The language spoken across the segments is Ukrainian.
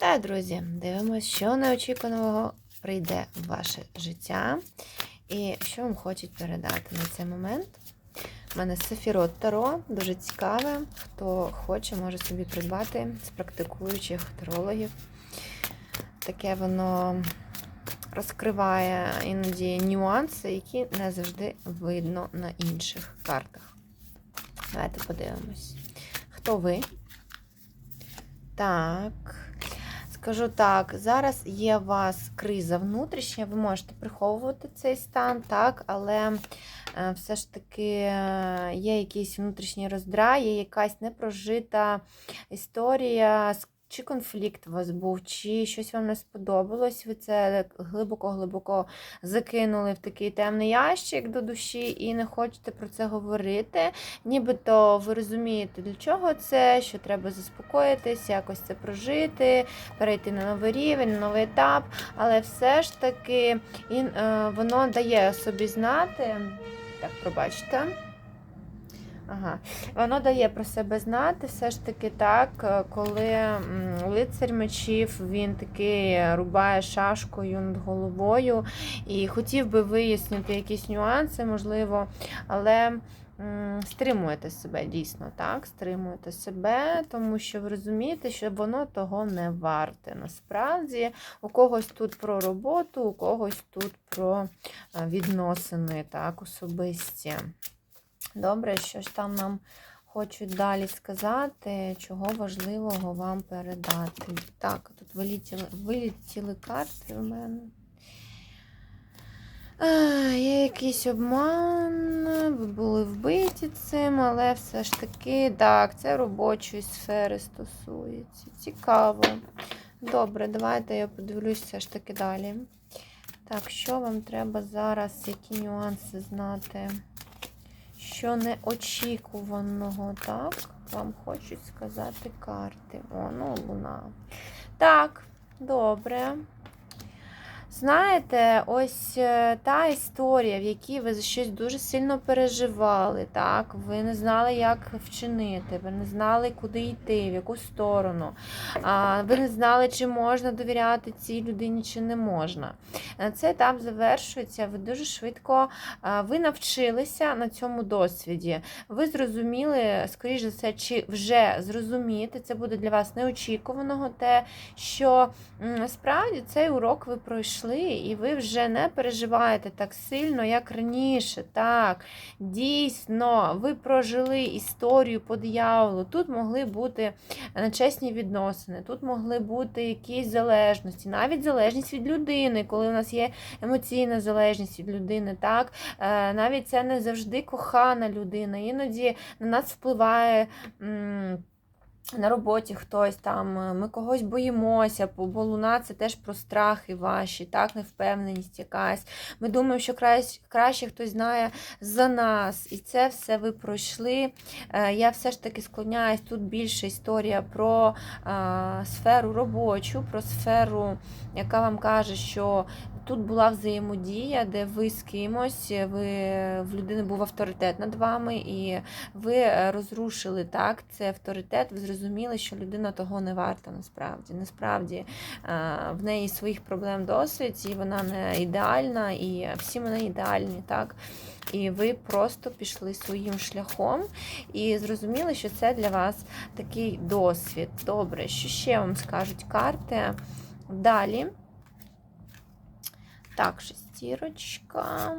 Вітаю, друзі! Дивимося, що неочікуваного прийде в ваше життя. І що вам хочуть передати на цей момент. У мене Сефірот Таро, дуже цікаве. Хто хоче, може собі придбати з практикуючих тарологів. Таке воно розкриває іноді нюанси, які не завжди видно на інших картах. Давайте подивимось. Хто ви? Так. Скажу так, зараз є у вас криза внутрішня, ви можете приховувати цей стан, так, але е, все ж таки е, є якийсь внутрішній роздрай, якась непрожита історія, чи конфлікт у вас був, чи щось вам не сподобалось, ви це глибоко-глибоко закинули в такий темний ящик до душі і не хочете про це говорити. Нібито ви розумієте, для чого це, що треба заспокоїтись, якось це прожити, перейти на новий рівень, на новий етап. Але все ж таки ін- е, воно дає собі знати. Так, пробачте. Ага. Воно дає про себе знати, все ж таки так, е, коли лицар мечів він таки рубає шашкою над головою і хотів би вияснити якісь нюанси, можливо, але стримуєте себе дійсно, так? Стримуєте себе, тому що ви розумієте, що воно того не варте. Насправді, у когось тут про роботу, у когось тут про е, відносини, так, особисті. Добре, що ж там нам хочуть далі сказати, чого важливого вам передати. Так, тут вилетіли, вилетіли карти в мене. А, Є якийсь обман, ви були вбиті цим, але все ж таки, так, це робочої сфери стосується. Цікаво. Добре, давайте я подивлюсь все ж таки далі. Так, що вам треба зараз, які нюанси знати? Що неочікуваного, так? Вам хочуть сказати карти. О, ну, луна. Так, добре. Знаєте, ось е, та історія, в якій ви щось дуже сильно переживали, так? Ви не знали, як вчинити, ви не знали, куди йти, в яку сторону. Ви не знали, чи можна довіряти цій людині, чи не можна. Е, Цей етап завершується, ви дуже швидко ви навчилися на цьому досвіді. Ви зрозуміли, скоріш за все, чи вже зрозумієте, це буде для вас неочікуваного, те, що м, насправді цей урок ви пройшли, і ви вже не переживаєте так сильно, як раніше. Так, дійсно, ви прожили історію по дияволу. Тут могли бути нечесні відносини, тут могли бути якісь залежності, навіть залежність від людини, коли у нас є емоційна залежність від людини. так, Е, навіть це не завжди кохана людина. Іноді на нас впливає. На роботі хтось там, е, ми когось боїмося, бо бо луна це теж про страхи ваші, так, невпевненість якась. Ми думаємо, що краще, краще хтось знає за нас. І це все ви пройшли. Е, Я все ж таки склоняюсь, тут більше історія про а, сферу робочу, про сферу, яка вам каже, що тут була взаємодія, де ви з кимось, ви в людини був авторитет над вами, і ви е, розрушили так цей авторитет. Ви зрозуміли, що людина того не варта насправді. Насправді е, в неї своїх проблем досить, і вона не ідеальна, і всі не ідеальні, так. І ви просто пішли своїм шляхом і зрозуміли, що це для вас такий досвід. Добре, що ще вам скажуть карти? Далі. Так, шестірочка.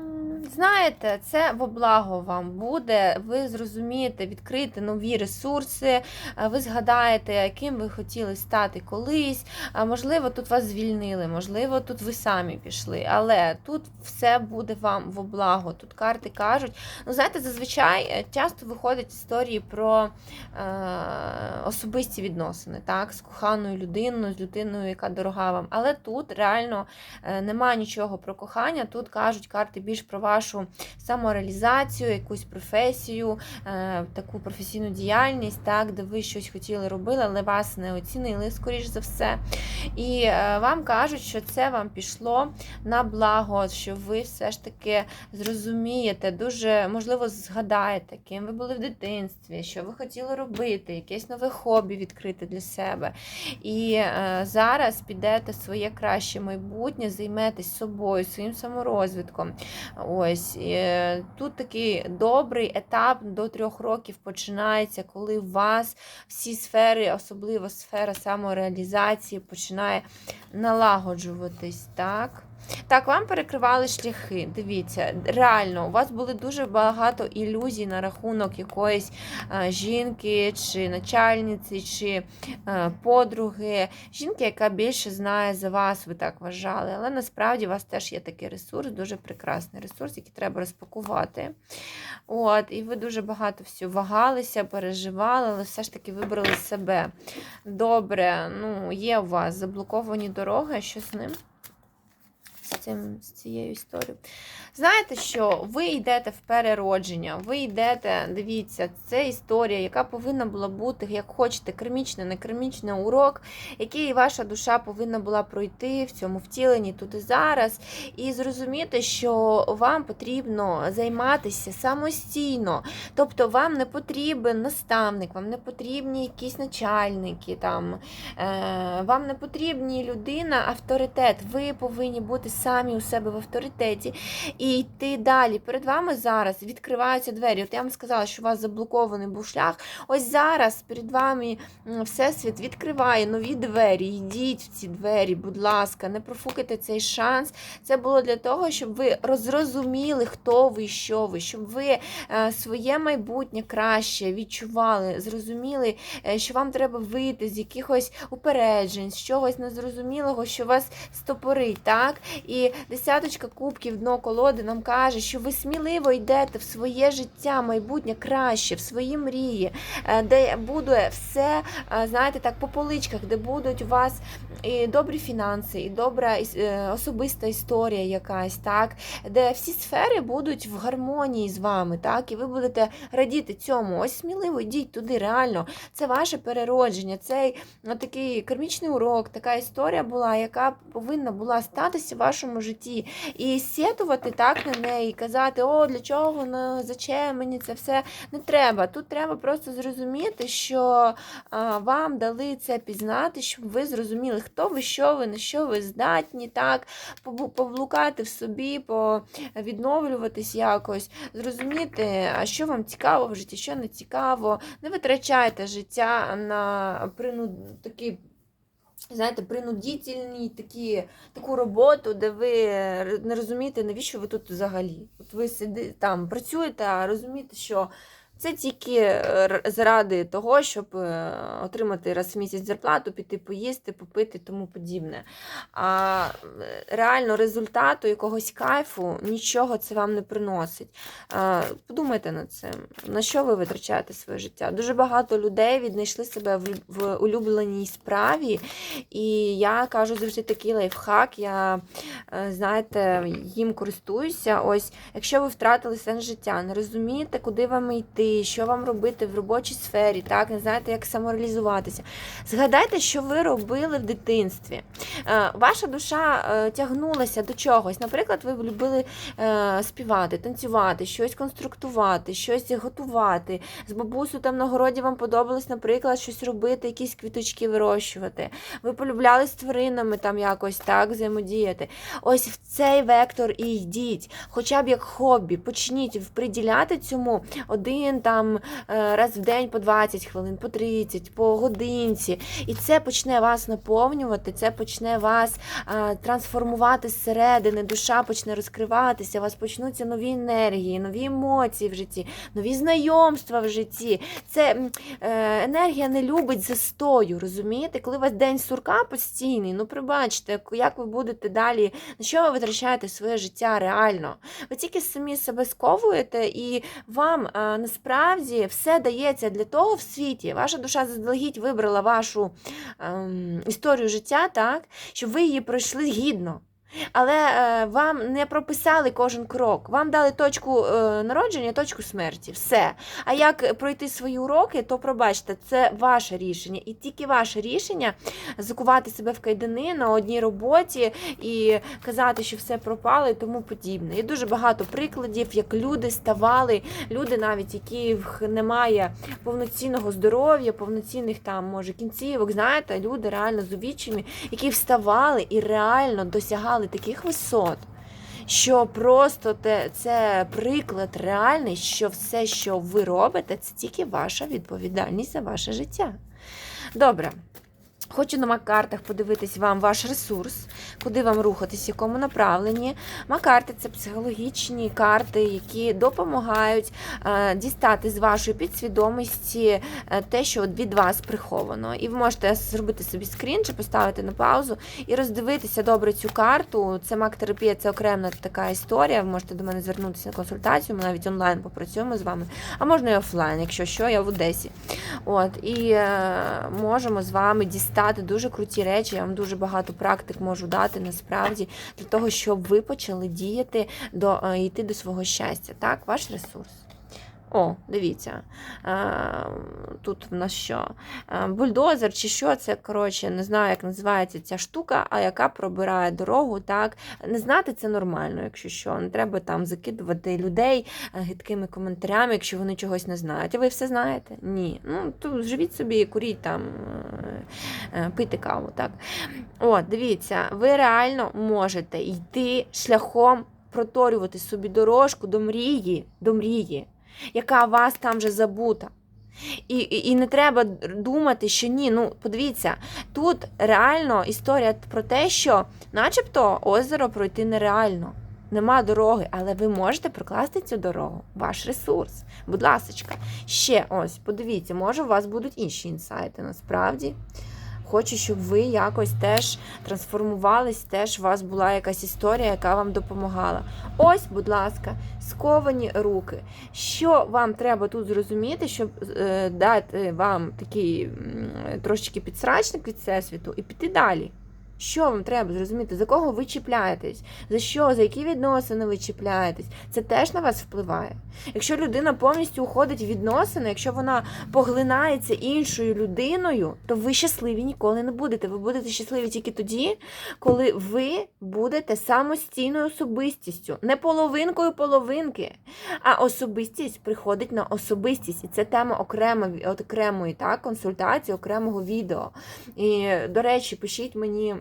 Знаєте, це во благо вам буде. Ви зрозумієте, відкрити нові ресурси, е, ви згадаєте, яким ви хотіли стати колись. Можливо, тут вас звільнили, можливо, тут ви самі пішли. Але тут все буде вам во благо. Тут карти кажуть. Ну, знаєте, зазвичай е, часто виходять історії про е, особисті відносини, так, з коханою людиною, з людиною, яка дорога вам. Але тут реально е, немає нічого про кохання. Тут кажуть карти більш про вашу самореалізацію, якусь професію, е, таку професійну діяльність, так, де ви щось хотіли робили, але вас не оцінили, скоріш за все. І е, вам кажуть, що це вам пішло на благо, що ви все ж таки зрозумієте, дуже можливо згадаєте, ким ви були в дитинстві, що ви хотіли робити, якесь нове хобі відкрити для себе. І е, зараз підете своє краще майбутнє, займетесь собою, своїм саморозвитком. Ось тут такий добрий етап до трьох років починається, коли у вас всі сфери, особливо сфера самореалізації, починає налагоджуватись. так? Так, вам перекривали шляхи. Дивіться, реально, у вас були дуже багато ілюзій на рахунок якоїсь е, жінки, чи начальниці, чи е, подруги. Жінки, яка більше знає за вас, ви так вважали. Але насправді у вас теж є такий ресурс, дуже прекрасний ресурс, який треба розпакувати. От, І ви дуже багато всього вагалися, переживали, але все ж таки вибрали себе. Добре, ну, є у вас заблоковані дороги, що з ним? Цим, з цією історією. Знаєте, що ви йдете в переродження, ви йдете, дивіться, це історія, яка повинна була бути, як хочете, кермічний, не кермічний урок, який ваша душа повинна була пройти в цьому втіленні тут і зараз, і зрозуміти, що вам потрібно займатися самостійно. Тобто вам не потрібен наставник, вам не потрібні якісь начальники, там, е, вам не потрібні людина, авторитет. Ви повинні бути самі у себе в авторитеті і йти далі. Перед вами зараз відкриваються двері. От я вам сказала, що у вас заблокований був шлях. Ось зараз перед вами Всесвіт відкриває нові двері. Йдіть в ці двері, будь ласка, не профукайте цей шанс. Це було для того, щоб ви розрозуміли, хто ви що ви, щоб ви е, своє майбутнє краще відчували, зрозуміли, е, що вам треба вийти з якихось упереджень, з чогось незрозумілого, що вас стопорить. так? І десяточка кубків дно колоди нам каже, що ви сміливо йдете в своє життя, майбутнє краще, в свої мрії, е, де буде все, е, знаєте, так, по поличках, де будуть у вас і добрі фінанси, і добра е, особиста історія якась, так, де всі сфери будуть в гармонії з вами, так, і ви будете радіти цьому. Ось сміливо йдіть туди, реально. Це ваше переродження, цей ну, такий кармічний урок, така історія була, яка повинна була статися в вашому житті. І сетувати так на неї, і казати, о, для чого, ну, зачем мені це все не треба. Тут треба просто зрозуміти, що а, вам дали це пізнати, щоб ви зрозуміли, хто ви, що ви, на що ви здатні, так, поблукати в собі, відновлюватись якось, зрозуміти, а що вам цікаво в житті, що не цікаво. Не витрачайте життя на прину... такі знаєте, принудительні такі, таку роботу, де ви не розумієте, навіщо ви тут взагалі. От ви сиди, там працюєте, а розумієте, що це тільки е, заради того, щоб е, отримати раз в місяць зарплату, піти поїсти, попити тому подібне. А е, реально результату якогось кайфу нічого це вам не приносить. Подумайте над цим, на що ви витрачаєте своє життя. Дуже багато людей віднайшли себе в улюбленій справі. І я кажу завжди такий лайфхак. Я, знаєте, їм користуюся. Ось, якщо ви втратили сенс життя, не розумієте, куди вам йти що вам робити в робочій сфері, так, не знаєте, як самореалізуватися. Згадайте, що ви робили в дитинстві. Е, ваша душа е, тягнулася до чогось. Наприклад, ви любили е, співати, танцювати, щось конструктувати, щось готувати. З бабусю там на городі вам подобалось, наприклад, щось робити, якісь квіточки вирощувати. Ви полюбляли з тваринами там якось так взаємодіяти. Ось в цей вектор і йдіть, хоча б як хобі, почніть приділяти цьому один там е, раз в день по 20 хвилин, по 30, по годинці. І це почне вас наповнювати, це почне вас е, трансформувати зсередини, душа почне розкриватися, у вас почнуться нові енергії, нові емоції в житті, нові знайомства в житті. Це е, енергія не любить застою, розумієте? Коли у вас день сурка постійний, ну прибачте, як ви будете далі, на що ви витрачаєте своє життя реально? Ви тільки самі себе сковуєте і вам насправді насправді все дається для того в світі. Ваша душа заздалегідь вибрала вашу ем, історію життя, так, щоб ви її пройшли гідно. Але е, вам не прописали кожен крок. Вам дали точку е, народження, точку смерті. Все. А як пройти свої уроки, то пробачте, це ваше рішення. І тільки ваше рішення закувати себе в кайдани на одній роботі і казати, що все пропало і тому подібне. Є дуже багато прикладів, як люди ставали, люди навіть, яких немає повноцінного здоров'я, повноцінних там, може, кінцівок. Знаєте, люди реально з увіччями, які вставали і реально досягали таких висот. Що просто те, це приклад реальний, що все, що ви робите, це тільки ваша відповідальність за ваше життя. Добре. Хочу на Маккартах подивитись вам ваш ресурс, куди вам рухатись, в якому направленні. Маккарти це психологічні карти, які допомагають е, дістати з вашої підсвідомості е, те, що від вас приховано. І ви можете зробити собі скрін чи поставити на паузу і роздивитися добре цю карту. Це мак-терапія, це окрема така історія. Ви можете до мене звернутися на консультацію, ми навіть онлайн попрацюємо з вами, а можна і офлайн, якщо що, я в Одесі. От, І е, можемо з вами дістати дуже круті речі. Я вам дуже багато практик можу дати насправді для того, щоб ви почали діяти до е, йти до свого щастя. Так, ваш ресурс. О, дивіться. Е, Тут в нас що? Е, Бульдозер чи що це, коротше, не знаю, як називається ця штука, а яка пробирає дорогу. так. Не знати це нормально, якщо що. Не треба там закидувати людей е, гидкими коментарями, якщо вони чогось не знають. А ви все знаєте? Ні. Ну, то живіть собі, куріть там, пийте каву. так. О, дивіться, ви реально можете йти шляхом проторювати собі дорожку до мрії, до мрії яка вас там вже забута. І, і і, не треба думати, що ні. Ну, подивіться, тут реально історія про те, що начебто озеро пройти нереально. Нема дороги, але ви можете прокласти цю дорогу, ваш ресурс. Будь ласка, ще ось, подивіться, може, у вас будуть інші інсайти насправді. Хочу, щоб ви якось теж трансформувались, теж у вас була якась історія, яка вам допомагала. Ось, будь ласка, сковані руки. Що вам треба тут зрозуміти, щоб е, дати вам такий трошечки підсрачник від всесвіту і піти далі? Що вам треба зрозуміти, за кого ви чіпляєтесь, за що, за які відносини ви чіпляєтесь? Це теж на вас впливає. Якщо людина повністю уходить в відносини, якщо вона поглинається іншою людиною, то ви щасливі ніколи не будете. Ви будете щасливі тільки тоді, коли ви будете самостійною особистістю, не половинкою половинки, а особистість приходить на особистість. І це тема окремо, окремої так, консультації, окремого відео. І, до речі, пишіть мені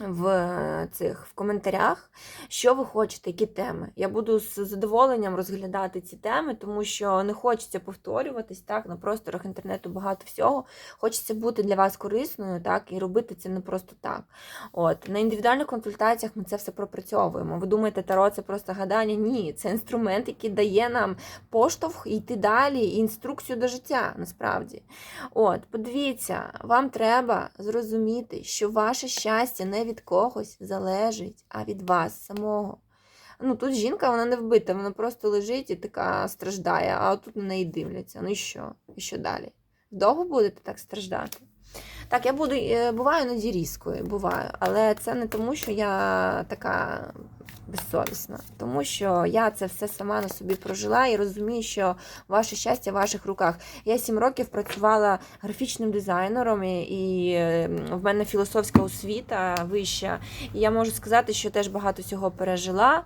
в цих в коментарях, що ви хочете, які теми. Я буду з задоволенням розглядати ці теми, тому що не хочеться повторюватись так на просторах інтернету багато всього. Хочеться бути для вас корисною, так, і робити це не просто так. От на індивідуальних консультаціях ми це все пропрацьовуємо. Ви думаєте, таро це просто гадання? Ні, це інструмент, який дає нам поштовх йти далі, і інструкцію до життя, насправді. От, подивіться, вам треба зрозуміти, що ваше щастя не від когось залежить, а від вас самого. Ну, Тут жінка вона не вбита, вона просто лежить і така страждає, а тут на неї дивляться. Ну і що? І що далі? Довго будете так страждати? Так, я буду, е, буваю іноді різкою, буваю, але це не тому, що я така безсовісна, тому що я це все сама на собі прожила і розумію, що ваше щастя в ваших руках. Я сім років працювала графічним дизайнером, і в мене філософська освіта вища. І я можу сказати, що теж багато цього пережила.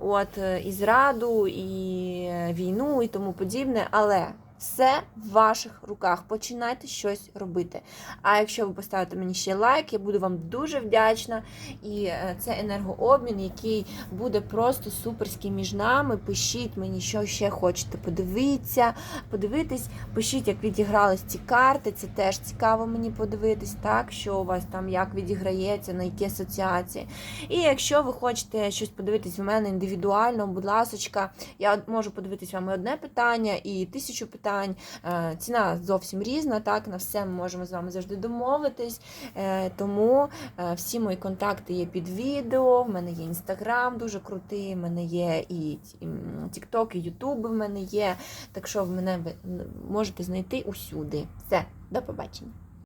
От е, і зраду, і е, війну, і тому подібне. Але. Все в ваших руках. Починайте щось робити. А якщо ви поставите мені ще лайк, я буду вам дуже вдячна. І е, це енергообмін, який буде просто суперський між нами. Пишіть мені, що ще хочете подивитися, подивитись. Пишіть, як відігрались ці карти. Це теж цікаво мені подивитись, так, що у вас там як відіграється, на які асоціації. І якщо ви хочете щось подивитись в мене індивідуально, будь ласочка, я можу подивитись вам і одне питання, і тисячу питань питань. Е, ціна зовсім різна, так, на все ми можемо з вами завжди домовитись. Е, тому е, всі мої контакти є під відео. В мене є інстаграм дуже крутий, в мене є і Тікток, і Ютуб в мене є. Так що в мене можете знайти усюди. Все, до побачення.